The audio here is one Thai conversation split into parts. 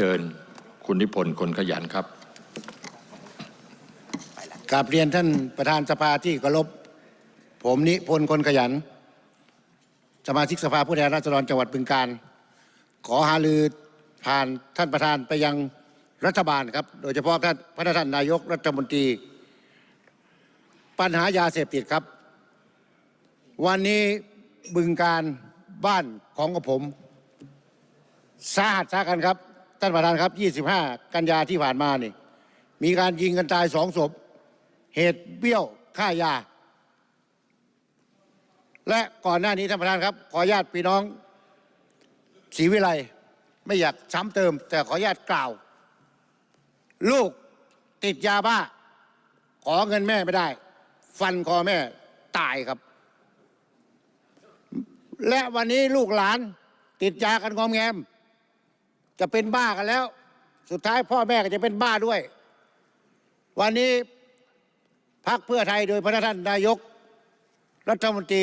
เชิญคุณนิพนธ์คนขยันครับกราบเรียนท่านประธานสภาที่เคารพผมนิพนธ์คนขยัน สมาชิกสภาผู้แทนราษฎรจังหวัดบึงการ ขอหารือผ่านท่านประธานไปยังรัฐบาลครับ โดยเฉพาะท่านพระท่านนายกรัฐมนตรี ปัญหายาเสพติดครับ วันนี้บึงการบ้านของกับผมสาหัสสากันครับ ท่านประธานครับ 25 กันยาที่ผ่านมานี่ มีการยิงกันตายสองศพ เหตุเบี้ยวค่ายา และก่อนหน้านี้ท่านประธานครับ ขอญาตพี่น้องศรีวิไลไม่อยากซ้ำเติม แต่ขอญาตกล่าว ลูกติดยาบ้า ขอเงินแม่ไม่ได้ ฟันคอแม่ตายครับ และวันนี้ลูกหลานติดยากันงอมแงม จะเป็นบ้ากันแล้ว สุดท้ายพ่อแม่ก็จะเป็นบ้าด้วย วันนี้พักเพื่อไทยโดยพระท่านนายก รัฐมนตรี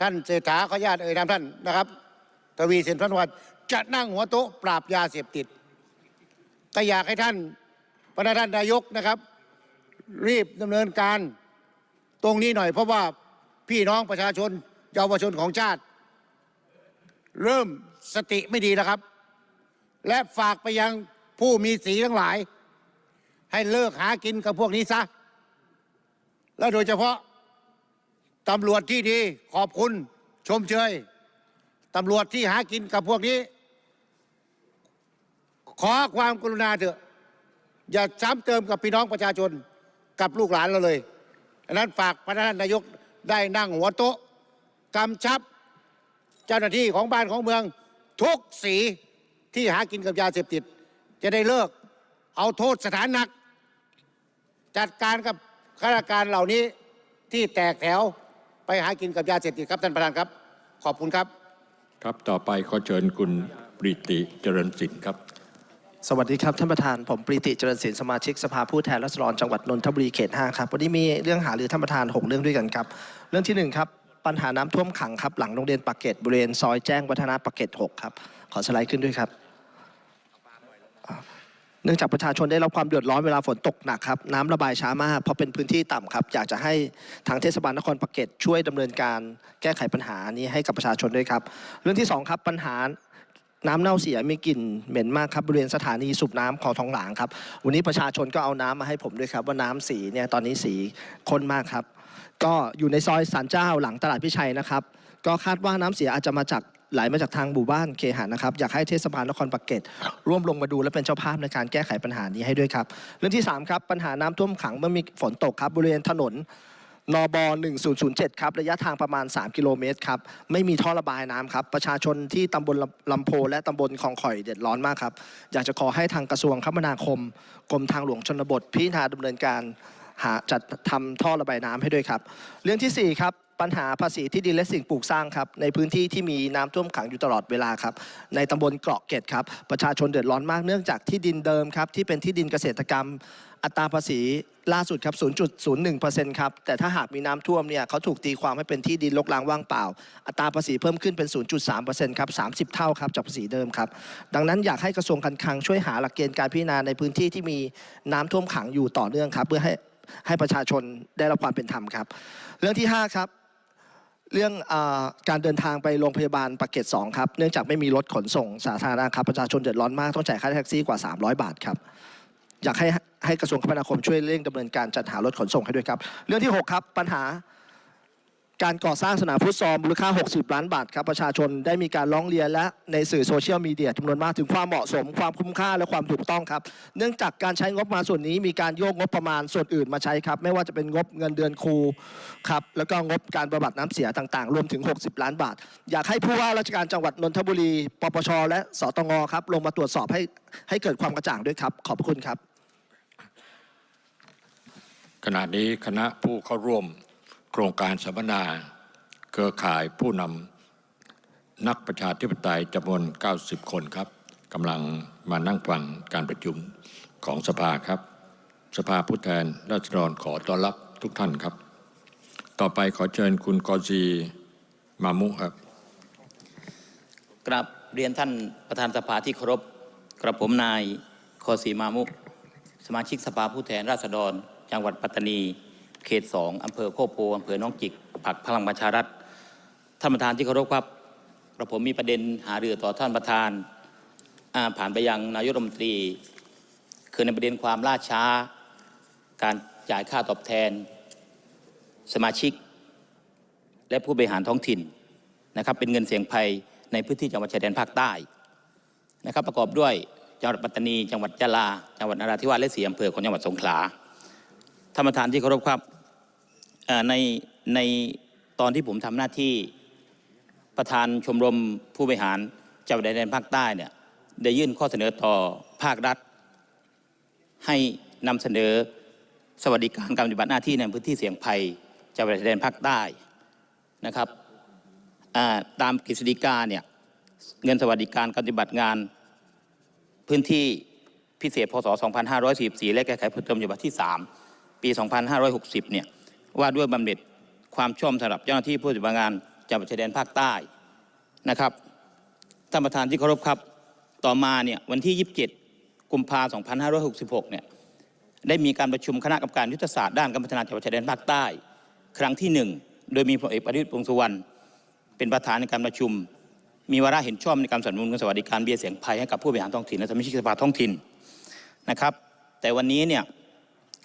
ท่านเศรษฐาขออนุญาตเอ่ยนามท่านนะครับทวีสินพันวัฒน์จะนั่งหัวโต๊ะปราบยาเสพติด ก็อยากให้ท่านพระท่านนายกนะครับ รีบดำเนินการตรงนี้หน่อย เพราะว่าพี่น้องประชาชนเยาวชนของชาติ เริ่มสติไม่ดีแล้วครับ และฝากไปยังผู้มีสีทั้งหลาย ให้เลิกหากินกับพวกนี้ซะ และโดยเฉพาะตำรวจที่ดีขอบคุณชมเชยตำรวจที่หากินกับพวกนี้ ขอความกรุณาเถอะ อย่าซ้ำเติมกับพี่น้องประชาชนกับลูกหลานเราเลยดังนั้นฝากพระท่านนายกได้นั่งหัวโต๊ะกำชับ เจ้าหน้าที่ของบ้านของเมืองทุกสี ที่หากินกับยาเสพติด จะได้เลิก เอาโทษสถานหนัก จัดการกับข้าราชการเหล่านี้ที่แตกแถวไปหากินกับยาเสพติดครับท่านประธานครับ ขอบคุณครับ ครับต่อไปขอเชิญคุณปริติเจริญสินครับ สวัสดีครับท่านประธานผมปรีติเจริญศิลป์สมาชิกสภาผู้แทนราษฎรจังหวัดนนทบุรีเขต5ครับวันนี้มีเรื่องหารือท่านประธาน 6 เรื่องด้วยกันครับ เรื่องที่1ครับปัญหาน้ำท่วมขังครับหลังโรงเรียนปากเกร็ดบริเวณซอยแจ้งวัฒนะปากเกร็ด6ครับขอสไลด์ขึ้นด้วยครับอ่า เนื่องจากประชาชนได้รับความเดือดร้อนเวลาฝนตกหนักครับน้ำระบายช้ามากเพราะเป็นพื้นที่ต่ำครับ อยากจะให้ทางเทศบาลนครปากเกร็ดช่วยดำเนินการแก้ไขปัญหานี้ให้กับประชาชนด้วยครับ เรื่องที่สองครับปัญหาน้ำเน่าเสียมีกลิ่นเหม็นมากครับบริเวณสถานีสูบน้ำคลองทองหลางครับ วันนี้ประชาชนก็เอาน้ำมาให้ผมด้วยครับ ว่าน้ำสีเนี่ยตอนนี้สีข้นมากครับ ก็อยู่ในซอยสันเจ้าหลังตลาดพิชัยนะครับ ก็คาดว่าน้ำเสียอาจจะมาจาก ไหลมาจากทางหมู่บ้านเคหะนะครับอยากให้เทศบาลนครปากเกร็ดร่วมลงมาดูและเป็นเจ้าภาพในการแก้ไขปัญหานี้ให้ด้วยครับ เรื่องที่สามครับปัญหาน้ำท่วมขังเมื่อมีฝนตกครับบริเวณถนนนบ1007 ครับ ระยะทางประมาณ 3 กิโลเมตรครับ ไม่มีท่อระบายน้ำครับ ประชาชนที่ตำบลลำโพและตำบลคลองข่อยเดือดร้อนมากครับ อยากจะขอให้ทางกระทรวงคมนาคม กรมทางหลวงชนบทพิจารณาดำเนินการหาจัดทำท่อระบายน้ำให้ด้วยครับ เรื่องทีสี่4 ครับ ปัญหาภาษีที่ดินและสิ่งปลูกสร้างครับในพื้นที่ที่มีน้ำท่วมขังอยู่ตลอดเวลาครับในตำบลเกาะเกร็ดครับประชาชนเดือดร้อนมากเนื่องจากที่ดินเดิมครับที่เป็นที่ดินเกษตรกรรม อัตราภาษีล่าสุดครับ 0.01%ครับ แต่ถ้าหากมีน้ำท่วมเนี่ยเขาถูกตีความให้เป็นที่ดินรกร้างว่างเปล่า อัตราภาษีเพิ่มขึ้นเป็น 0.3%ครับ 30 เท่าครับจากภาษีเดิมครับ ดังนั้นอยากให้กระทรวงการคลังช่วยหาหลักเกณฑ์การพิจารณาในพื้นที่ที่มีน้ำท่วมขังอยู่ต่อเนื่องครับเพื่อให้ให้ประชาชนได้รับความเป็นธรรมครับ เรื่องที่ห้าครับ เรื่องอการเดินทางไปโรงพยาบาลปากเกร็ด2ครับ เนื่องจากไม่มีรถขนส่งสาธารณะครับ ประชาชนเดือดร้อนมาก ต้องจ่ายค่าแท็กซี่กว่า 300 บาทครับ อยากให้ให้กระทรวงคมนาคมช่วยเร่งดำเนินการจัดหารถขนส่งให้ด้วยครับ เรื่องที่ 6 ครับ ปัญหา การก่อสร้างสนามฟุตซอลมูลค่า 60 ล้านบาทครับประชาชนได้มีการร้องเรียนและในสื่อโซเชียลมีเดียจำนวนมากถึงความเหมาะสม ความคุ้มค่าและความถูกต้องครับ เนื่องจากการใช้งบมาส่วนนี้มีการโยกงบประมาณส่วนอื่นมาใช้ครับ ไม่ว่าจะเป็นงบเงินเดือนครูครับแล้วก็งบการบำบัดน้ำเสียต่างๆ รวมถึง 60 ล้านบาท อยากให้ผู้ว่าราชการจังหวัดนนทบุรีปปชและสตงครับลงมาตรวจสอบให้ให้เกิดความกระจ่างด้วยครับ ขอบคุณครับ ขณะนี้คณะผู้เข้าร่วม โครงการสัมมนา เครือข่ายผู้นำนักประชาธิปไตยจำนวน 90 คนครับกำลังมานั่งฟังการประชุมของสภาครับ สภาผู้แทนราษฎรขอต้อนรับทุกท่านครับ ต่อไปขอเชิญคุณกอซีมามุครับกราบเรียนท่านประธานสภาที่เคารพกระผมนายคอสีมามุกสมาชิกสภาผู้แทนราษฎร จังหวัดปัตตานี เขตสองอำเภอโคกโพอำเภอหน้องจิกผักพลังประชารัฐท่านประธานที่เคารพครับกระผมมีประเด็นหาเรือต่อท่านประธานาผ่านไปยังนายกรัฐมนตรี คือในประเด็นความล่าช้า การจ่ายค่าตอบแทน สมาชิก และผู้บริหารท้องถิ่นนะครับเป็นเงินเสี่ยงภัยในพื้นที่จังหวัดชายแดนภาคใต้นะครับประกอบด้วยจังหวัดปัตตานี จังหวัดยะลา จังหวัดนราธิวาสและสีอำเภอของจังหวัดสงขลาท่านประธานที่เคารพครับ ในในตอนที่ผมทำหน้าที่ประธานชมรมผู้บริหารจังหวัดชายแดนภาคใต้เนี่ยได้ยื่นข้อเสนอต่อภาครัฐ ให้นำเสนอสวัสดิการการปฏิบัติหน้าที่ในพื้นที่เสี่ยงภัยจังหวัดชายแดนภาคใต้นะครับตามกฤษฎีกาเนี่ยเงินสวัสดิการการปฏิบัติงานพื้นที่พิเศษพศ 2544 และแก้ไขเพิ่มเติมฉบับที่ 3 ปี 2560 เนี่ย ว่าด้วยบำเหน็จความชอบสำหรับเจ้าหน้าที่ผู้ปฏิบัติงานจังหวัดชายแดนภาคใต้นะครับท่านประธานที่เคารพครับ ต่อมาเนี่ยวันที่ 27 กุมภาพันธ์ 2566 เนี่ยได้มีการประชุมคณะกรรมการยุทธศาสตร์ด้านการพัฒนาจังหวัดชายแดนภาคใต้ ครั้งที่หนึ่งโดยมีพลเอกประวิตรวงษ์สุวรรณเป็นประธานในการประชุม มีวาระเห็นชอบในการสนับสนุนสวัสดิการเบี้ยเสียงภัยให้กับผู้บริหารท้องถิ่นและสมาชิกสภาท้องถิ่นนะครับ แต่วันนี้เนี่ย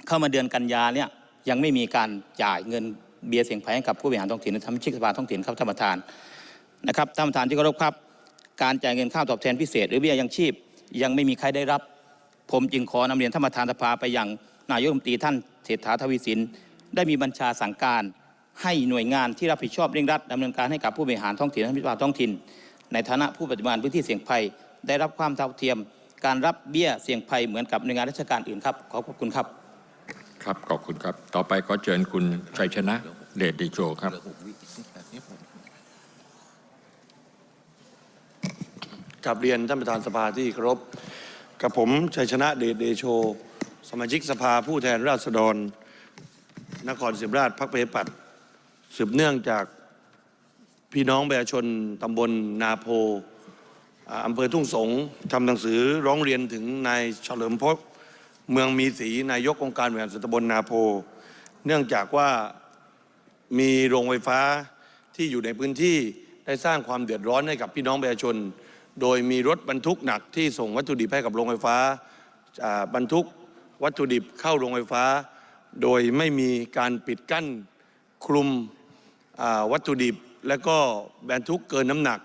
เข้ามาเดือนกันยาเนี่ย ยังไม่มีการจ่ายเงินเบี้ยเสี่ยงภัยให้กับผู้บริหารท้องถิ่นและสมาชิกสภาท้องถิ่นครับท่านประธานนะครับท่านประธานที่เคารพครับ การจ่ายเงินค่าตอบแทนพิเศษ หรือเบี้ยยังชีพ ยังไม่มีใครได้รับ ผมจึงขอนำเรียนท่านประธานสภาไปยังนายกรัฐมนตรีท่านเศรษฐาทวีสิน ได้มีบัญชาสั่งการ ให้หน่วยงานที่รับผิดชอบเร่งรัดดำเนินการให้กับผู้บริหารท้องถิ่นและพิบาท้องถิ่น ในฐานะผู้ปฏิบัติพื้นที่เสี่ยงภัย ได้รับความเท่าเทียม การรับเบี้ยเสี่ยงภัยเหมือนกับหน่วยงานราชการอื่นครับขอบคุณครับ ครับขอบคุณครับ ต่อไปขอเชิญคุณชัยชนะเดชดิโชครับกับเรียนท่านประธานสภาที่เคารพกับผมชัยชนะเดชเดโช สมาชิกสภาผู้แทนราษฎร นครศรีธรรมราชพักประชาธิปัตสืบเนื่องจากพี่น้องประชาชนตำบลนาโพอำเภอทุ่งสงทำหนังสือร้องเรียนถึงนายเฉลิมพจน์ เมืองมีศรีนายกองค์การบริหารส่วนตำบลนาโพ เนื่องจากว่ามีโรงไฟฟ้าที่อยู่ในพื้นที่ได้สร้างความเดือดร้อนให้กับพี่น้องประชาชน โดยมีรถบรรทุกหนักที่ส่งวัตถุดิบให้กับโรงไฟฟ้าบรรทุกวัตถุดิบเข้าโรงไฟฟ้า โดยไม่มีการปิดกั้นคลุมวัตถุดิบ และก็บรรทุกเกินน้ำหนัก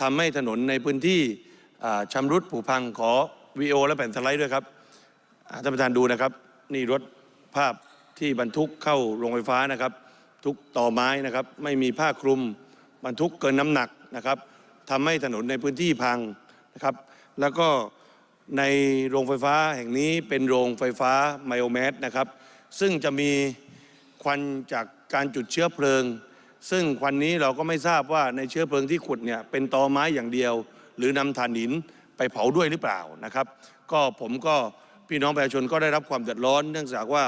ทำให้ถนนในพื้นที่ชำรุดผุพังขอวีโอและแผ่นสไลด์ด้วยครับ ท่านประธานดูนะครับ นี่รถภาพที่บรรทุกเข้าโรงไฟฟ้านะครับ ทุกต่อไม้นะครับ ไม่มีผ้าคลุมบรรทุกเกินน้ำหนักนะครับทำให้ถนนในพื้นที่พังนะครับ แล้วก็ในโรงไฟฟ้าแห่งนี้เป็นโรงไฟฟ้าไมโอแมสนะครับ ซึ่งจะมีควันจากการจุดเชื้อเพลิง ซึ่งควันนี้เราก็ไม่ทราบว่าในเชื้อเพลิงที่ขุดเนี่ยเป็นตอไม้อย่างเดียว หรือนำถ่านหินไปเผาด้วยหรือเปล่านะครับ ก็ผมก็ พี่น้องประชาชนก็ได้รับความเดือดร้อน เนื่องจากว่า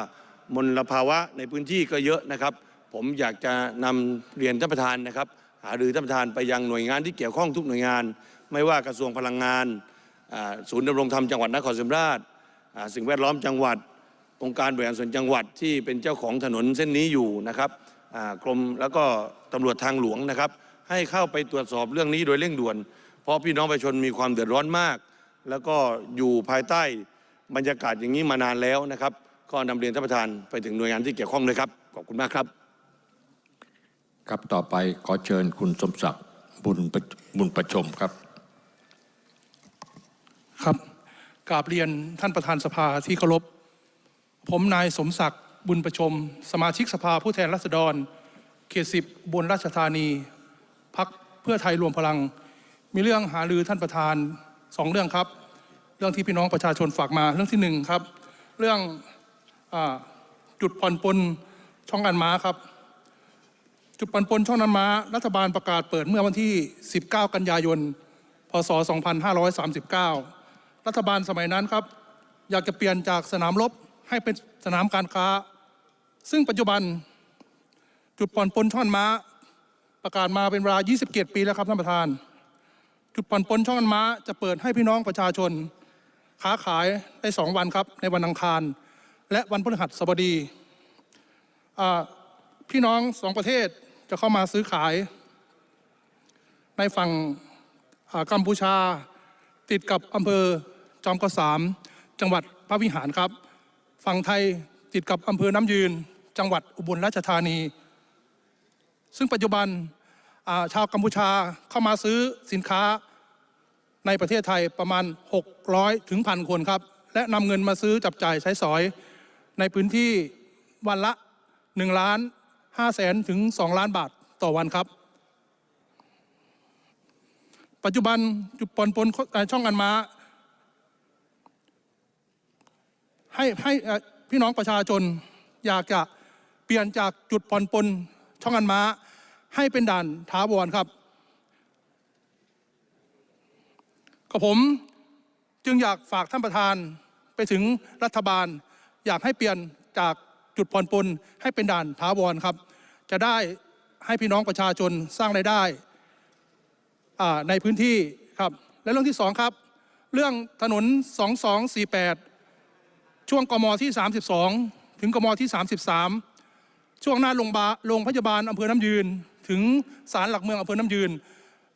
มลภาวะในพื้นที่ก็เยอะนะครับ ผมอยากจะนำเรียนท่านประธานนะครับ หารือท่านประธานไปยังหน่วยงานที่เกี่ยวข้องทุกหน่วยงาน ไม่ว่ากระทรวงพลังงาน ศูนย์ดำรงธรรมจังหวัดนครศรีธรรมราชสิ่งแวดล้อมจังหวัดองค์การบริหารส่วนจังหวัดที่เป็นเจ้าของถนนเส้นนี้อยู่นะครับกรมแล้วก็ตำรวจทางหลวงนะครับ ให้เข้าไปตรวจสอบเรื่องนี้โดยเร่งด่วน เพราะพี่น้องประชาชนมีความเดือดร้อนมาก แล้วก็อยู่ภายใต้ บรรยากาศอย่างนี้มานานแล้วนะครับ ก็นำเรียนท่านประธานไปถึงหน่วยงานที่เกี่ยวข้องเลยครับ ขอบคุณมากครับ ครับต่อไปขอเชิญคุณสมศักดิ์บุญประบุญประชมครับ ครับกราบเรียนท่านประธานสภาที่เคารพ ผมนายสมศักดิ์บุญประชม สมาชิกสภาผู้แทนราษฎร เขตสิบบนราชธานีพักเพื่อไทยรวมพลัง มีเรื่องหารือท่านประธานสองเรื่องครับ เรื่องที่พี่น้องประชาชนฝากมาเรื่องที่หนึ่งครับ เรื่องอจุดผ่อนปลนช่องอันม้าครับ จุดผ่อนปลนช่องนันม้า รัฐบาลประกาศเปิดเมื่อวันที่ 19 กันยายน พศ 2539 รัฐบาลสมัยนั้นครับ อยากจะเปลี่ยนจากสนามรบให้เป็นสนามการค้า ซึ่งปัจจุบันจุดผ่อนปลนช่องม้า ประกาศมาเป็นเวลา 27 ปีแล้วครับท่านประธาน จุดผ่อนปลนช่องม้าจะเปิดให้พี่น้องประชาชน ค้าขายได้สองวันครับ ในวันอังคาร และวันพฤหัสบดีพี่น้องสองประเทศจะเข้ามาซื้อขาย ในฝั่งกัมพูชา ติดกับอำเภอจอมกระสาม จังหวัดพระวิหารครับ ฝั่งไทยติดกับอำเภอน้ำยืน จังหวัดอุบลราชธานี ซึ่งปัจจุบันชาวกัมพูชาเข้ามาซื้อสินค้า ในประเทศไทยประมาณ 600ถึงพันคนครับ และนำเงินมาซื้อจับจ่ายใช้สอย ในพื้นที่วันละ1ล้าน5แสนถึง 2 ล้านบาทต่อวันครับ ปัจจุบันจุดปนปนช่องอันม้าให้ให้พี่น้องประชาชนอยากจะเปลี่ยนจากจุดผ่อนปนช่องอันม้า ให้เป็นด่านถาวรครับ กับผมจึงอยากฝากท่านประธานไปถึงรัฐบาล อยากให้เปลี่ยนจากจุดผ่อนปลนให้เป็นด่านถาวรครับ จะได้ให้พี่น้องประชาชนสร้างรายได้ในพื้นที่ครับ และเรื่องที่สองครับ เรื่องถนน 2248 ช่วงกมที่ 32 ถึงกมที่ 33 ช่วงหน้าโรงพยาบาลโรงพยาบาลอำเภอน้ำยืน ถึงศาลหลักเมืองอำเภอน้ำยืน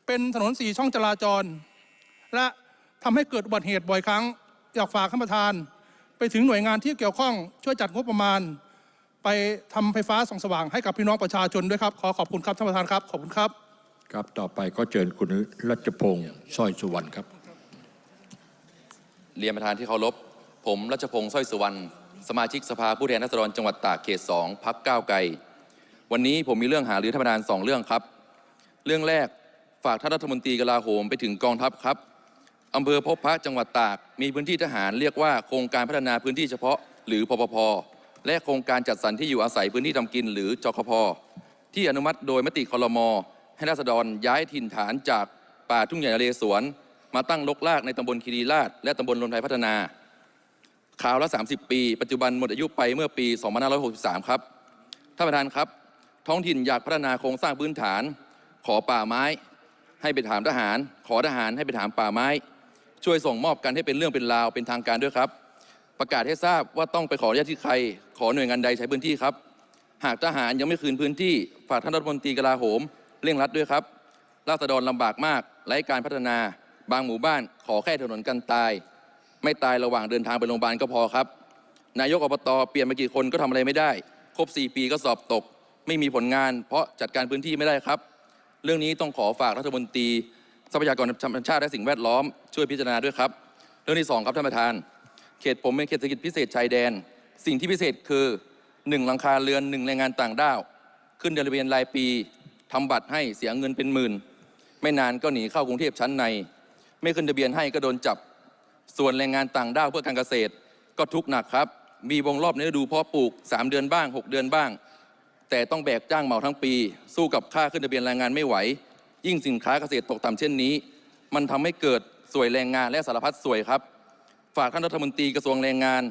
เป็นถนนสี่ช่องจราจร และทำให้เกิดอุบัติเหตุบ่อยครั้ง อยากฝากท่านประธาน ไปถึงหน่วยงานที่เกี่ยวข้องช่วยจัดงบประมาณ ไปทำไฟฟ้าส่องสว่างให้กับพี่น้องประชาชนด้วยครับ ขอขอบคุณครับท่านประธานครับ ขอบคุณครับ ครับต่อไปก็เชิญคุณรัชพงศ์สร้อยสุวรรณครับ เรียนประธานที่เคารพผมรัชพงศ์สร้อยสุวรรณสมาชิกสภาผู้แทนราษฎรจังหวัดตากเขต2พักก้าวไกลวันนี้ผมมีเรื่องหารือท่านประธานสองเรื่องครับ เรื่องแรกฝากท่านรัฐมนตรีกลาโหมไปถึงกองทัพครับ อำเภอพบพระจังหวัดตาก มีพื้นที่ทหารเรียกว่าโครงการพัฒนาพื้นที่เฉพาะ หรือพปพและโครงการจัดสรรที่อยู่อาศัยพื้นที่ทำกินหรือจคพที่อนุมัติโดยมติคลมให้ราษฎรย้ายถิ่นฐานจากป่าทุ่งใหญ่นเรศวรมาตั้งลกลากในตำบลคีรีราชและตำบลรนไทยพัฒนาคราวละ 30 ปี ปัจจุบันหมดอายุไปเมื่อปี 2563 ครับท่านประธานครับ ท้องถิ่นอยากพัฒนาโครงสร้างพื้นฐาน ขอป่าไม้ ให้ไปถามทหาร ขอทหารให้ไปถามป่าไม้ ช่วยส่งมอบกันให้เป็นเรื่องเป็นราวเป็นทางการด้วยครับ ประกาศให้ทราบว่าต้องไปขออนุญาตที่ใคร ขอหน่วยงานใดใช้พื้นที่ครับ หากทหารยังไม่คืนพื้นที่ฝากท่านรัฐมนตรีกลาโหมเร่งรัดด้วยครับราษฎรลำบากมากไร้การพัฒนา บางหมู่บ้านขอแค่ถนนกันตาย ไม่ตายระหว่างเดินทางไปโรงพยาบาลก็พอครับ นายกอบตเปลี่ยนมากี่คนก็ทำอะไรไม่ได้ ครบ 4 ปีก็สอบตก ไม่มีผลงาน เพราะจัดการพื้นที่ไม่ได้ครับ เรื่องนี้ต้องขอฝากรัฐมนตรี ทรัพยากรธรรมชาติและสิ่งแวดล้อมช่วยพิจารณาด้วยครับ เรื่องที่สองครับท่านประธาน เขตผมเป็นเขตเศรษฐกิจพิเศษชายแดน สิ่งที่พิเศษคือหนึ่งหลังคาเรือนหนึ่งแรงงานต่างด้าว ขึ้นเดือนละเบียนรายปีทำบัตรให้เสียเงินเป็นหมื่น ไม่นานก็หนีเข้ากรุงเทพชั้นใน ไม่ขึ้นทะเบียนให้ก็โดนจับ ส่วนแรงงานต่างด้าวเพื่อการเกษตร ก็ทุกข์หนักครับ มีวงรอบในฤดูเพาะปลูก 3 เดือนบ้าง 6 เดือนบ้าง แต่ต้องแบกจ้างเหมาทั้งปี สู้กับค่าขึ้นทะเบียนแรงงานไม่ไหว ยิ่งสินค้าเกษตรตกต่ำเช่นนี้ มันทำให้เกิดสวยแรงงานและสารพัดสวยครับ ฝากท่านรัฐมนตรีกระทรวงแรงงาน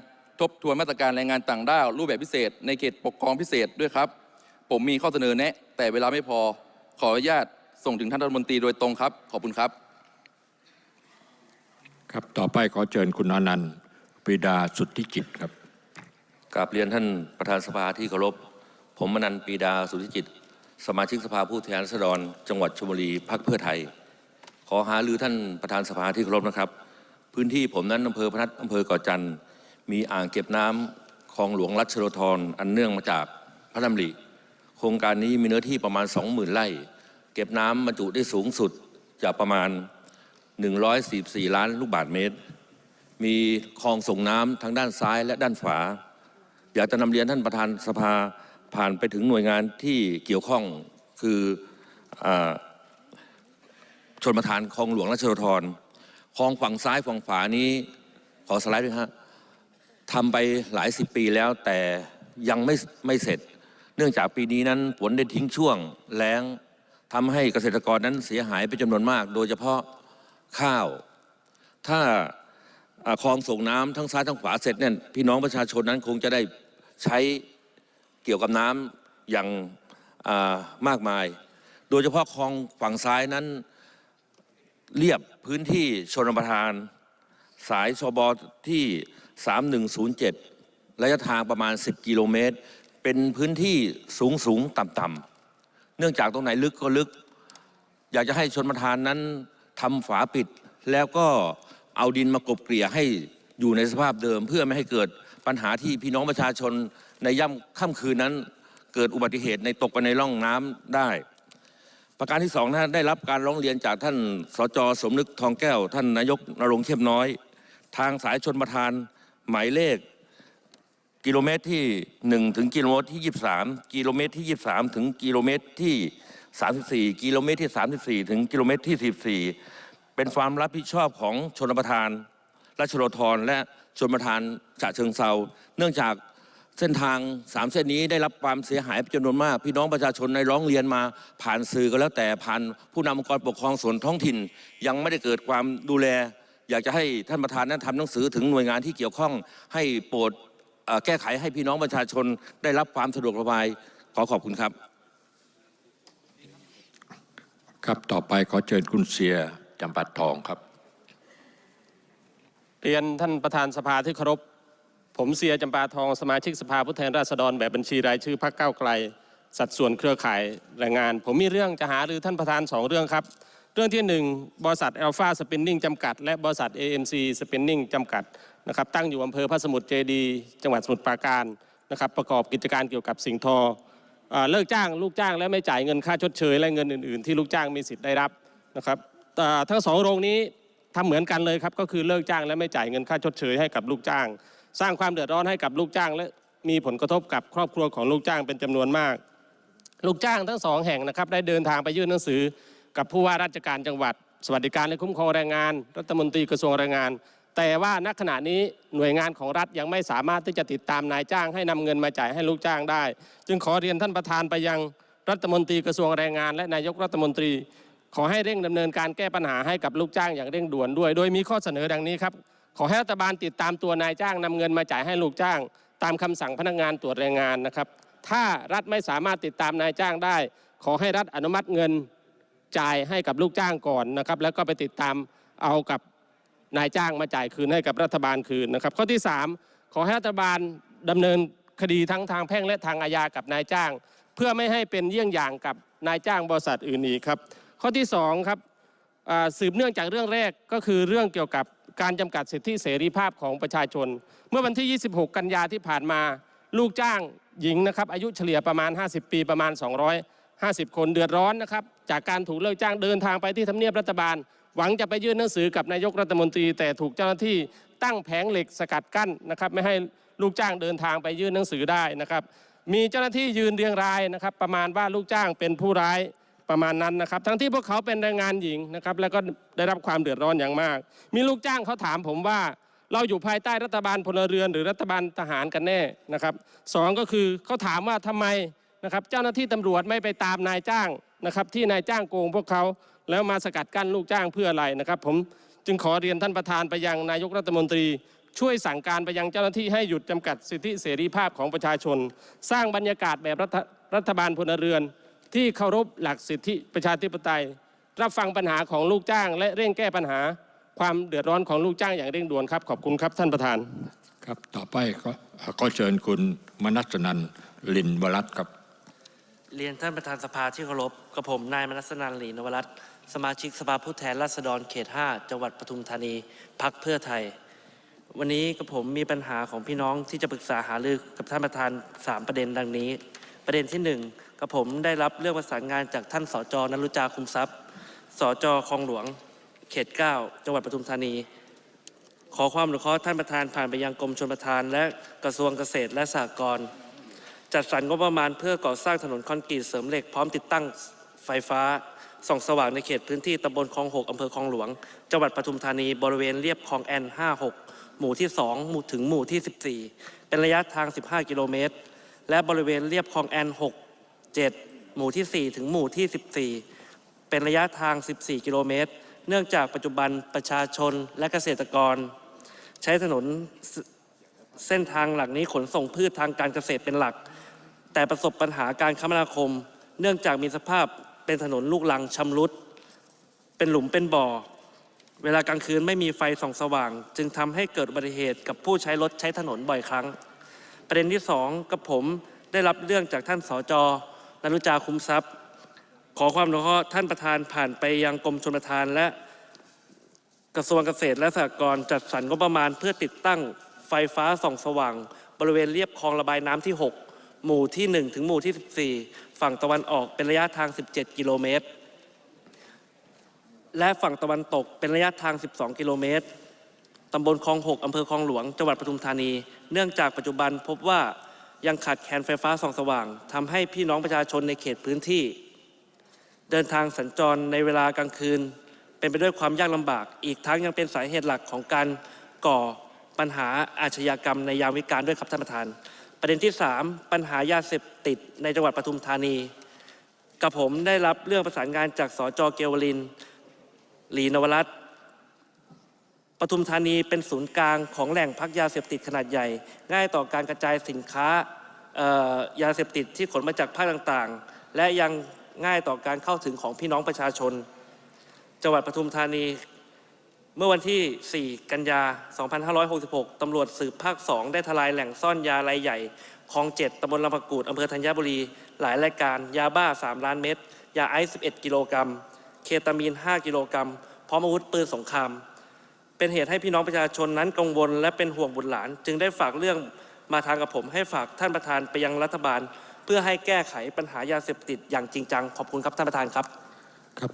ทบทวนมาตรการแรงงานต่างด้าวรูปแบบพิเศษ ในเขตปกครองพิเศษด้วยครับ ผมมีข้อเสนอแนะ แต่เวลาไม่พอขออนุญาตส่งถึงท่านรัฐมนตรีโดยตรงครับ ขอบคุณครับ ครับต่อไปขอเชิญคุณอนันต์ปรีดาสุทธิจิตครับกราบเรียนท่านประธานสภาที่เคารพผมมนันต์ปรีดาสุทธิจิต สมาชิกสภาผู้แทนราษฎร จังหวัดชลบุรีพักเพื่อไทย ขอหารือท่านประธานสภาที่เคารพนะครับ พื้นที่ผมนั้นอำเภอพนัสอำเภอก่อจันทร์มีอ่างเก็บน้ำคลองหลวงรัชโรธรอันเนื่องมาจากพระดำริโครงการนี้มีเนื้อที่ประมาณ 20,000ไร่ เก็บน้ำบรรจุได้สูงสุดจากประมาณ 144 ล้านลูกบาศก์เมตร มีคลองส่งน้ำทางด้านซ้ายและด้านขวาอยากจะนำเรียนท่านประธานสภา ผ่านไปถึงหน่วยงานที่เกี่ยวข้องคืออชนประธานคลองหลวงราชโรธรคลองฝั่งซ้ายฝั่งขวานี้ขอสไลด์ด้วยฮะทำไปหลายสิบปีแล้วแต่ยังไม่ไม่เสร็จ เนื่องจากปีนี้นั้นฝนได้ทิ้งช่วงแล้งทำให้เกษตรกรนั้นเสียหายไปจำนวนมาก โดยเฉพาะข้าว ถ้าคลองส่งน้ำทั้งซ้ายทั้งขวาเสร็จเนี่ยพี่น้องประชาชนนั้นคงจะได้ใช้ เกี่ยวกับน้ำอย่างามากมาย โดยเฉพาะคลองฝั่งซ้ายนั้นเรียบพื้นที่ชนประทาน สายชบที่ 3107 ระยะทางประมาณ 10 กิโลเมตร เป็นพื้นที่สูงสูงต่ำต่ำเนื่องจากตรงไหนลึกก็ลึก อยากจะให้ชนประทานนั้นทำฝาปิด แล้วก็เอาดินมากบเกลี่ยให้อยู่ในสภาพเดิม เพื่อไม่ให้เกิดปัญหาที่พี่น้องประชาชน ในย่ำค่ำคืนนั้นเกิดอุบัติเหตุในตกไปในร่องน้ำได้ ประการที่สองนะได้รับการร้องเรียนจากท่านสจสมนึกทองแก้ว ท่านนายกนรงเข้มน้อย ทางสายชนประทานหมายเลข กิโลเมตรที่ 1 ถึงกิโลเมตรที่ 23 กิโลเมตรที่ 23 ถึงกิโลเมตรที่ 34 กิโลเมตรที่ 34 ถึงกิโลเมตรที่ 44 เป็นความรับผิดชอบของชนประทานราชโรธรและชนประทานฉะเชิงเซาเนื่องจาก เส้นทางสามเส้นนี้ได้รับความเสียหายเป็นจำนวนมาก พี่น้องประชาชนในร้องเรียนมาผ่านสื่อก็แล้วแต่ผ่านผู้นำองค์กรปกครองส่วนท้องถิ่น ยังไม่ได้เกิดความดูแล อยากจะให้ท่านประธานนั้นทำหนังสือถึงหน่วยงานที่เกี่ยวข้องให้โปรดเอ่อแก้ไขให้พี่น้องประชาชนได้รับความสะดวกสบายขอขอบคุณครับ ครับต่อไปขอเชิญคุณเสียจำปัดทองครับ เรียนท่านประธานสภาที่เคารพ ผมเสียจำปาทองสมาชิกสภาผู้แทนราษฎรแบบบัญชีรายชื่อพรรคก้าวไกล สัดส่วนเครือข่ายแรงงาน ผมมีเรื่องจะหารือท่านประธานสองเรื่องครับ เรื่องที่หนึ่งบริษัท Alpha Spinning จำกัด และบริษัท AMC Spinning จำกัดนะครับตั้งอยู่อำเภอพระสมุทรเจดี จังหวัดสมุทรปราการนะครับประกอบกิจการเกี่ยวกับสิ่งทอเอ่อเลิกจ้างลูกจ้างและไม่จ่ายเงินค่าชดเชย และเงินอื่นๆ ที่ลูกจ้างมีสิทธิ์ได้รับนะครับเอ่ทั้งสองโรงนี้ทำเหมือนกันเลยครับก็คือเลิกจ้างและไม่จ่ายเงินค่าชดเชยให้กับลูกจ้าง สร้างความเดือดร้อนให้กับลูกจ้าง และมีผลกระทบกับครอบครัวของลูกจ้างเป็นจำนวนมาก ลูกจ้างทั้งสองแห่งนะครับได้เดินทางไปยื่นหนังสือ กับผู้ว่าราชการจังหวัด สวัสดิการและคุ้มครองแรงงาน รัฐมนตรีกระทรวงแรงงาน แต่ว่าณขณะนี้หน่วยงานของรัฐยังไม่สามารถที่จะติดตามนายจ้าง ให้นำเงินมาจ่ายให้ลูกจ้างได้ จึงขอเรียนท่านประธานไปยังรัฐมนตรีกระทรวงแรงงาน และนายกรัฐมนตรี ขอให้เร่งดำเนินการแก้ปัญหาให้กับลูกจ้างอย่างเร่งด่วนด้วย โดยมีข้อเสนอดังนี้ครับ ขอให้รัฐบาลติดตามตัวนายจ้างนำเงินมาจ่ายให้ลูกจ้าง ตามคำสั่งพนักงานตรวจแรงงานนะครับ ถ้ารัฐไม่สามารถติดตามนายจ้างได้ ขอให้รัฐอนุมัติเงินจ่ายให้กับลูกจ้างก่อนนะครับ แล้วก็ไปติดตามเอากับนายจ้างมาจ่ายคืนให้กับรัฐบาลคืนนะครับ ข้อที่ 3 ขอให้รัฐบาลดำเนินคดีทั้งทางแพ่งและทางอาญากับนายจ้าง เพื่อไม่ให้เป็นเยี่ยงอย่างกับนายจ้างบริษัทอื่นอีกครับ ข้อที่สองครับสืบเนื่องจากเรื่องแรกก็คือเรื่องเกี่ยวกับ การจำกัดสิทธิเสรีภาพของประชาชน เมื่อวันที่ 26 กันยาที่ผ่านมา ลูกจ้างหญิงนะครับอายุเฉลี่ยประมาณ 50 ปีประมาณ 250 คนเดือดร้อนนะครับจากการถูกเลิกจ้างเดินทางไปที่ทำเนียบรัฐบาล หวังจะไปยื่นหนังสือกับนายกรัฐมนตรี แต่ถูกเจ้าหน้าที่ตั้งแผงเหล็กสกัดกั้นนะครับไม่ให้ลูกจ้างเดินทางไปยื่นหนังสือได้นะครับมีเจ้าหน้าที่ยืนเรียงรายนะครับประมาณว่าลูกจ้างเป็นผู้ร้าย ประมาณนั้นนะครับ ทั้งที่พวกเขาเป็นแรงงานหญิงนะครับ แล้วก็ได้รับความเดือดร้อนอย่างมาก มีลูกจ้างเขาถามผมว่าเราอยู่ภายใต้รัฐบาลพลเรือน หรือรัฐบาลทหารกันแน่นะครับสองก็คือเขาถามว่าทำไมนะครับเจ้าหน้าที่ตำรวจไม่ไปตามนายจ้างนะครับ ที่นายจ้างโกงพวกเขาแล้วมาสกัดกั้นลูกจ้างเพื่ออะไรนะครับ ผมจึงขอเรียนท่านประธานไปยังนายกรัฐมนตรีช่วยสั่งการไปยังเจ้าหน้าที่ให้หยุดจำกัดสิทธิเสรีภาพของประชาชน สร้างบรรยากาศแบบรัฐรัฐบาลพลเรือน ที่เคารพหลักสิทธิประชาธิปไตย รับฟังปัญหาของลูกจ้าง และเร่งแก้ปัญหาความเดือดร้อนของลูกจ้างอย่างเร่งด่วนครับขอบคุณครับท่านประธานครับต่อไปก็ก็เชิญคุณมนัสนันลินวรัตน์ครับ เรียนท่านประธานสภาที่เคารพกับผมนายมนัสนันหลีนวรัตน์สมาชิกสภาผู้แทนราษฎรเขต 5 จังหวัดปทุมธานีพักเพื่อไทย วันนี้กับผมมีปัญหาของพี่น้องที่จะปรึกษาหารือกับท่านประธาน 3 ประเด็นดังนี้ ประเด็นที่ 1กับผมได้รับเรื่องประสานงานจากท่านสจนรุจาคุมทรัพย์สจคลองหลวง เขต 9 จังหวัดปทุมธานี ขอความอนุเคราะห์ท่านประธานผ่านไปยังกรมชลประทาน และกระทรวงเกษตรและสหกรณ์จัดสรรงบประมาณเพื่อก่อสร้างถนนคอนกรีตเสริมเหล็กพร้อมติดตั้งไฟฟ้าส่องสว่างในเขตพื้นที่ตำบลคลอง6อำเภอคลองหลวง จังหวัดปทุมธานี บริเวณเรียบคลองแอน 56 หมู่ที่ 2 หมู่ถึงหมู่ที่ 14 เป็นระยะทาง 15 กิโลเมตร และบริเวณเรียบคลองแอน6 7 หมู่ที่ 4 ถึงหมู่ที่ 14 เป็นระยะทาง 14 กิโลเมตร เนื่องจากปัจจุบันประชาชนและเกษตรกร ใช้ถนนเส้นทางหลักนี้ขนส่งพืชทางการเกษตรเป็นหลัก แต่ประสบปัญหาการคมนาคม เนื่องจากมีสภาพเป็นถนนลูกลังชำรุด เป็นหลุมเป็นบ่อ เวลากลางคืนไม่มีไฟส่องสว่าง จึงทำให้เกิดอุบัติเหตุกับผู้ใช้รถใช้ถนนบ่อยครั้ง ประเด็นที่สองกับผมได้รับเรื่องจากท่านสจนรุจาคุ้มทรัพย์ ขอความอนุเคราท่านประธานผ่านไปยังกรมชลประทานและกระทรวงเกษตรและสหกรณ์จัดสรรงบประมาณเพื่อติดตั้งไฟฟ้าส่องสว่าง บริเวณเรียบคลองระบายน้ำที่ 6 หมู่ที่ 1 ถึงหมู่ที่ 14 ฝั่งตะวันออกเป็นระยะทาง 17 กิโลเมตร และฝั่งตะวันตกเป็นระยะทาง 12 กิโลเมตร ตำบลคลอง6อำเภอคลองหลวง จังหวัดปทุมธานี เนื่องจากปัจจุบันพบว่ายังขาดแคลนไฟฟ้าส่องสว่างทำให้พี่น้องประชาชนในเขตพื้นที่ เดินทางสัญจรในเวลากลางคืน เป็นไปด้วยความยากลำบาก อีกทั้งยังเป็นสาเหตุหลักของการก่อปัญหาอาชญากรรมในยามวิกาลด้วยครับท่านประธาน ประเด็นที่ 3 ปัญหายาเสพติดในจังหวัดปทุมธานี กับผมได้รับเรื่องประสานงานจากสจเกวลินหลีนวรัตน์ ปทุมธานีเป็นศูนย์กลางของแหล่งพักยาเสพติดขนาดใหญ่ ง่ายต่อการกระจายสินค้ายาเสพติดที่ขนมาจากภาคต่างๆ และยังง่ายต่อการเข้าถึงของพี่น้องประชาชน จังหวัดปทุมธานี เมื่อวันที่ 4 กันยา 2566 ตำรวจสืบภาค 2 ได้ทลายแหล่งซ่อนยารายใหญ่คลอง 7ตำบลลำพกูดอำเภอธัญบุรี หลายรายการ ยาบ้า 3 ล้านเม็ด ยาไอซ์11 กิโลกรัม เคตามีน 5 กิโลกรัม พร้อมอาวุธปืนสงคราม เป็นเหตุให้พี่น้องประชาชนนั้นกังวล และเป็นห่วงบุตรหลาน จึงได้ฝากเรื่องมาทางกับผม ให้ฝากท่านประธานไปยังรัฐบาล เพื่อให้แก้ไขปัญหายาเสพติดอย่างจริงจังขอบคุณครับท่านประธานครับครับ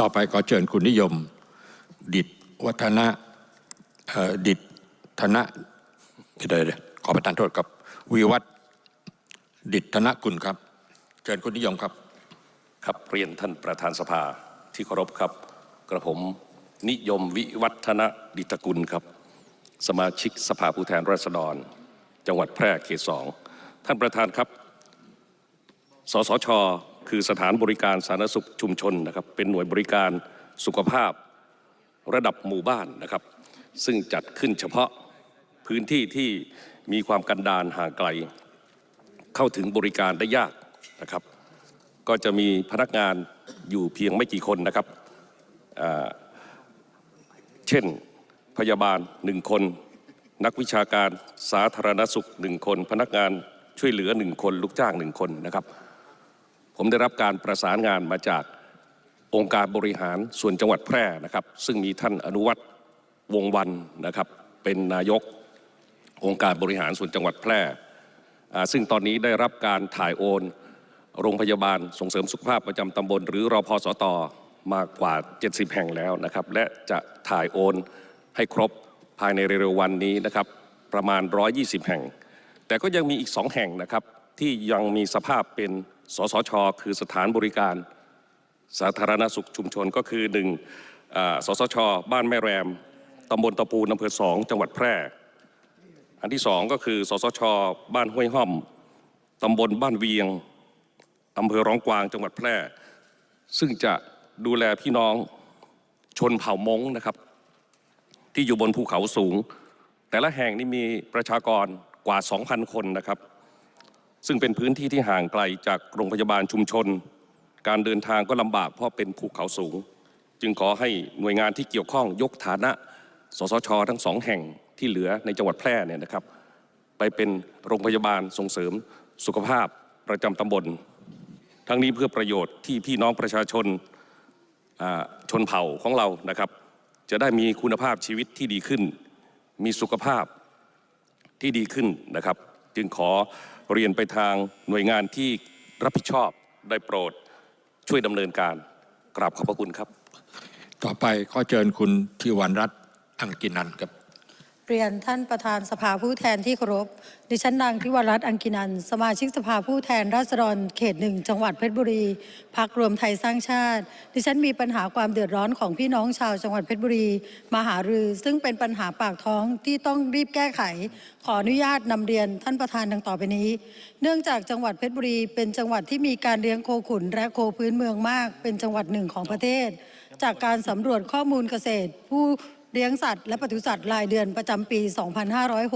ต่อไปขอเชิญคุณนิยม ดิตวัฒนะเอ่อดิตธนะเดี๋ยวเดี๋ยวขอประทานโทษครับวิวัฒน์ดิตธนกุลครับ เชิญคุณนิยมครับ ครับเรียนท่านประธานสภาที่เคารพครับ กระผม นิยมวิวัฒนดิตกุลครับ สมาชิกสภาผู้แทนราษฎร จังหวัดแพร่เขตสองท่านประธานครับ สสช คือสถานบริการสาธารณสุขชุมชนนะครับ เป็นหน่วยบริการสุขภาพระดับหมู่บ้านนะครับ ซึ่งจัดขึ้นเฉพาะพื้นที่ที่มีความกันดารห่างไกล เข้าถึงบริการได้ยากนะครับ ก็จะมีพนักงานอยู่เพียงไม่กี่คนนะครับ เช่น พยาบาลหนึ่งคน นักวิชาการสาธารณสุขหนึ่งคน พนักงานช่วยเหลือหนึ่งคน ลูกจ้างหนึ่งคนนะครับ ผมได้รับการประสานงานมาจากองค์การบริหารส่วนจังหวัดแพร่นะครับ ซึ่งมีท่านอนุวัตรวงศ์วันนะครับ เป็นนายกองค์การบริหารส่วนจังหวัดแพร่ ซึ่งตอนนี้ได้รับการถ่ายโอน โรงพยาบาลส่งเสริมสุขภาพประจำตำบล หรือรอพสต มากกว่า 70 แห่งแล้วนะครับ และจะถ่ายโอนให้ครบภายในเร็วๆวันนี้นะครับ ประมาณ 120 แห่ง แต่ก็ยังมีอีก 2 แห่งนะครับ ที่ยังมีสภาพเป็นสสช คือสถานบริการ สาธารณสุขชุมชนก็คือหนึ่งสสช บ้านแม่แรมตำบลตะปูนอำเภอสองจังหวัดแพร่ อันที่สองก็คือ สสช บ้านห้วยห้อมตำบลบ้านเวียงอำเภอร้องกวางจังหวัดแพร่ ซึ่งจะ ดูแลพี่น้องชนเผ่ามงนะครับ ที่อยู่บนภูเขาสูง แต่ละแห่งนี่มีประชากรกว่า 2,000 คนนะครับ ซึ่งเป็นพื้นที่ที่ห่างไกลจากโรงพยาบาลชุมชน การเดินทางก็ลำบากเพราะเป็นภูเขาสูง จึงขอให้หน่วยงานที่เกี่ยวข้องยกฐานะ สสช ทั้งสองแห่งที่เหลือในจังหวัดแพร่เนี่ยนะครับ ไปเป็นโรงพยาบาลส่งเสริมสุขภาพประจำตำบล ทั้งนี้เพื่อประโยชน์ที่พี่น้องประชาชน ชนเผ่าของเรานะครับ จะได้มีคุณภาพชีวิตที่ดีขึ้น มีสุขภาพที่ดีขึ้นนะครับ จึงขอเรียนไปทางหน่วยงานที่รับผิดชอบได้โปรดช่วยดำเนินการกราบขอบพระคุณครับ ต่อไปขอเชิญคุณทิวันรัตน์อังกินันครับ เรียนท่านประธานสภาผู้แทนที่เคารพ ดิฉันนางทิวรัตน์อังกินัน สมาชิกสภาผู้แทนราษฎรเขตหนึ่งจังหวัดเพชรบุรี พักรวมไทยสร้างชาติ ดิฉันมีปัญหาความเดือดร้อนของพี่น้องชาวจังหวัดเพชรบุรี มาหารือ ซึ่งเป็นปัญหาปากท้องที่ต้องรีบแก้ไข ขออนุญาตนำเรียนท่านประธานดังต่อไปนี้ เนื่องจากจังหวัดเพชรบุรี เป็นจังหวัดที่มีการเลี้ยงโคขุนและโคพื้นเมืองมาก เป็นจังหวัดหนึ่งของประเทศ จากการสำรวจข้อมูลเกษตรผู้ เลี้ยงสัตว์และปศุสัตว์รายเดือนประจำปี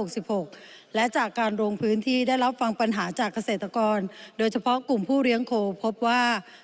2566 และจากการลงพื้นที่ได้รับฟังปัญหาจากเกษตรกร โดยเฉพาะกลุ่มผู้เลี้ยงโค พบว่า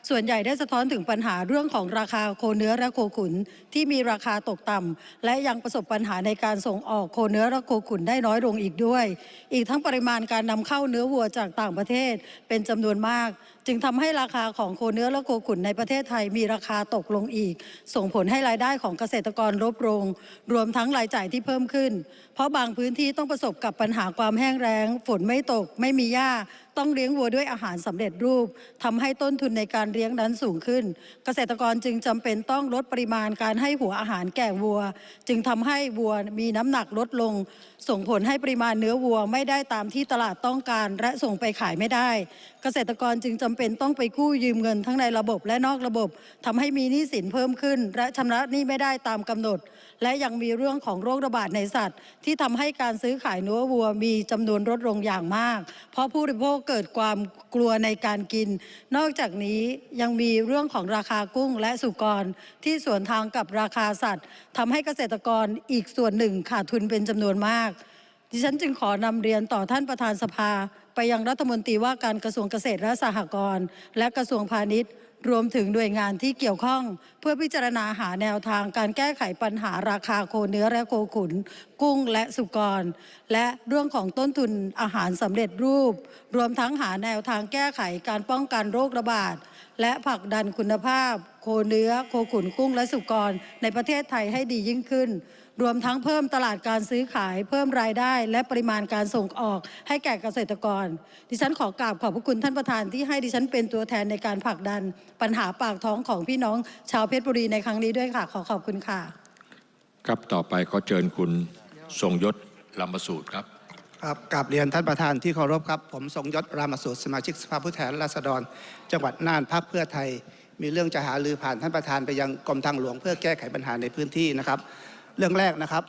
ส่วนใหญ่ได้สะท้อนถึงปัญหาเรื่องของราคาโคเนื้อและโคขุนที่มีราคาตกต่ำและยังประสบปัญหาในการส่งออกโคเนื้อและโคขุนได้น้อยลงอีกด้วย อีกทั้งปริมาณการนำเข้าเนื้อวัวจากต่างประเทศเป็นจำนวนมาก จึงทำให้ราคาของโคเนื้อและโคขุนในประเทศไทยมีราคาตกลงอีก ส่งผลให้รายได้ของเกษตรกรลดลง รวมทั้งรายจ่ายที่เพิ่มขึ้น ราะบางพื้นที่ต้องประสบกับปัญหาความแห้งแล้งฝนไม่ตก ไม่มีหญ้า ต้องเลี้ยงวัวด้วยอาหารสำเร็จรูปทำให้ต้นทุนในการเลี้ยงนั้นสูงขึ้น เกษตรกรจึงจำเป็นต้องลดปริมาณการให้หัวอาหารแก่วัว จึงทำให้วัวมีน้ำหนักลดลง ส่งผลให้ปริมาณเนื้อวัวไม่ได้ตามที่ตลาดต้องการ และส่งไปขายไม่ได้ เกษตรกรจึงจำเป็นต้องไปกู้ยืมเงินทั้งในระบบและนอกระบบทำให้มีหนี้สินเพิ่มขึ้น และชำระหนี้ไม่ได้ตามกำหนด และยังมีเรื่องของโรคระบาดในสัตว์ ที่ทำให้การซื้อขายเนื้อวัวมีจำนวนลดลงอย่างมาก เพราะผู้บริโภคเกิดความกลัวในการกิน นอกจากนี้ยังมีเรื่องของราคากุ้งและสุกรที่สวนทางกับราคาสัตว์ทำให้เกษตรกรอีกส่วนหนึ่งขาดทุนเป็นจำนวนมากดิฉันจึงขอนำเรียนต่อท่านประธานสภา ไปยังรัฐมนตรีว่าการกระทรวงเกษตรและสหกรณ์และกระทรวงพาณิชย์ รวมถึงหน่วยงานที่เกี่ยวข้องเพื่อพิจารณาหาแนวทางการแก้ไขปัญหาราคาโคเนื้อและโคขุน กุ้งและสุกร และเรื่องของต้นทุนอาหารสำเร็จรูป รวมทั้งหาแนวทางแก้ไขการป้องกันโรคระบาด และผลักดันคุณภาพ โคเนื้อ โคขุนกุ้งและสุกร ในประเทศไทยให้ดียิ่งขึ้น รวมทั้งเพิ่มตลาดการซื้อขาย เพิ่มรายได้ และปริมาณการส่งออกให้แก่เกษตรกร ดิฉันขอกราบขอบพระคุณท่านประธานที่ให้ดิฉันเป็นตัวแทนในการผลักดัน ปัญหาปากท้องของพี่น้องชาวเพชรบุรีในครั้งนี้ด้วยค่ะ ขอขอบคุณค่ะ ครับต่อไปขอเชิญคุณทรงยศลำประสูตรครับครับกราบเรียนท่านประธานที่เคารพครับ ผมทรงยศรามสูตรสมาชิกสภาผู้แทนราษฎร จังหวัดน่านพักเพื่อไทย มีเรื่องจะหารือผ่านท่านประธานไปยังกรมทางหลวงเพื่อแก้ไขปัญหาในพื้นที่นะครับ เรื่องแรกนะครับ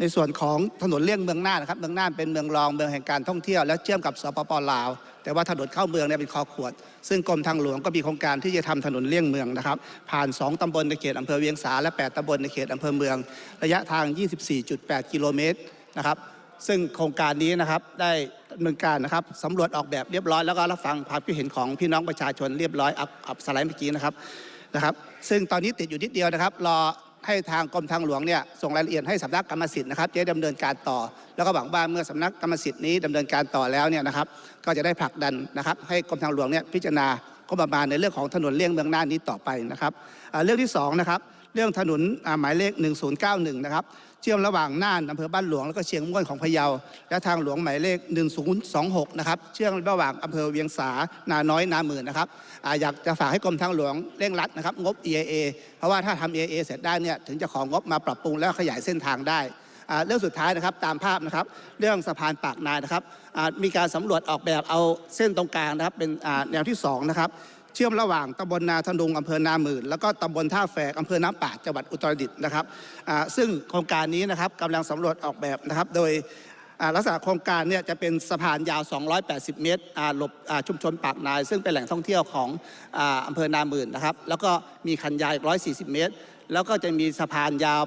ในส่วนของถนนเลี่ยงเมืองน่านนะครับเมืองน่านเป็นเมืองรองเมืองแห่งการท่องเที่ยวและเชื่อมกับสปปลาว แต่ว่าถนนเข้าเมืองเนี่ยเป็นคอขวด ซึ่งกรมทางหลวงก็มีโครงการที่จะทำถนนเลี่ยงเมืองนะครับ ผ่าน 2ตำบลในเขตอำเภอเวียงสาและ 8ตำบลในเขตอำเภอเมือง ระยะทาง 24.8 กิโลเมตรนะครับซึ่งโครงการนี้นะครับได้ดำเนินการนะครับสำรวจออกแบบเรียบร้อยแล้วก็รับฟังความคิดเห็นของพี่น้องประชาชนเรียบร้อยอัพอัพสไลด์เมื่อกี้นะครับนะครับ ซึ่งตอนนี้ติดอยู่นิดเดียวนะครับรอ ให้ทางกรมทางหลวงเนี่ยส่งรายละเอียดให้สำนักกรรมสิทธิ์นะครับจะได้ดำเนินการต่อ แล้วก็หวังว่าเมื่อสำนักกรรมสิทธิ์นี้ดำเนินการต่อแล้วเนี่ยนะครับ ก็จะได้ผลักดันนะครับ ให้กรมทางหลวงเนี่ยพิจารณางบประมาณในเรื่องของถนนเลี่ยงเมืองน่านนี้ต่อไปนะครับเรื่องที่สองนะครับเรื่องถนนอ่าหมายเลข 1091 นะครับ เชื่อมระหว่างน่านอำเภอบ้านหลวงแล้วก็เชียงม่วนของพะเยา และทางหลวงหมายเลข 1026 นะครับ เชื่อมระหว่างอำเภอเวียงสา นาน้อย นาหมื่นนะครับออยากจะฝากให้กรมทางหลวงเร่งรัดนะครับงบ EIA เพราะว่าถ้าทำ EIA เสร็จได้เนี่ยถึงจะของงบมาปรับปรุงแล้วขยายเส้นทางได้เรื่องสุดท้ายนะครับตามภาพนะครับเรื่องสะพานปากนายนะครับมีการสำรวจออกแบบเอาเส้นตรงกลางนะครับเป็นแนวที่สองนะครับ เชื่อมระหว่างตำบลนาทนุงอำเภอนาหมื่นแล้วก็ตำบลท่าแฝกอำเภอน้ำป่าจังหวัดอุตรดิตถ์นะครับซึ่งโครงการนี้นะครับกำลังสำรวจออกแบบนะครับ โดยลักษณะโครงการเนี่ยจะเป็นสะพานยาว 280 เมตรหลบชุมชนปากนาย ซึ่งเป็นแหล่งท่องเที่ยวของอำเภอนาหมื่นนะครับ แล้วก็มีคันยาวอีก140 เมตร แล้วก็จะมีสะพานยาว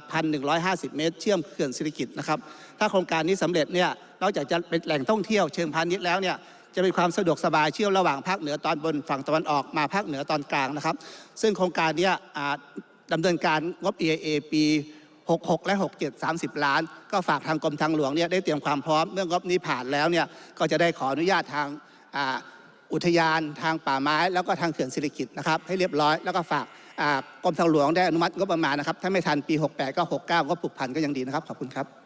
1,150 เมตร เชื่อมเขื่อนสิริกิตนะครับ ถ้าโครงการนี้สำเร็จเนี่ยนอกจากจะเป็นแหล่งท่องเที่ยวเชิงพาณิชย์แล้วเนี่ย จะมีความสะดวกสบายเชื่อมระหว่างภาคเหนือตอนบนฝั่งตะวันออกมาภาคเหนือตอนกลางนะครับ ซึ่งโครงการนี้ดำเนินการงบ EIA ปี 66 และ 67 30 ล้าน ก็ฝากทางกรมทางหลวงเนี่ยได้เตรียมความพร้อมเมื่องบนี้ผ่านแล้วเนี่ยก็จะได้ขออนุญาตทางอุทยานทางป่าไม้แล้วก็ทางเขื่อนสิริกิตนะครับให้เรียบร้อยแล้วก็ฝากกรมทางหลวงได้อนุมัติงบประมาณนะครับถ้าไม่ทันปี 68 ก็ 69 ก็ผูกพันก็ยังดีนะครับขอบคุณครับ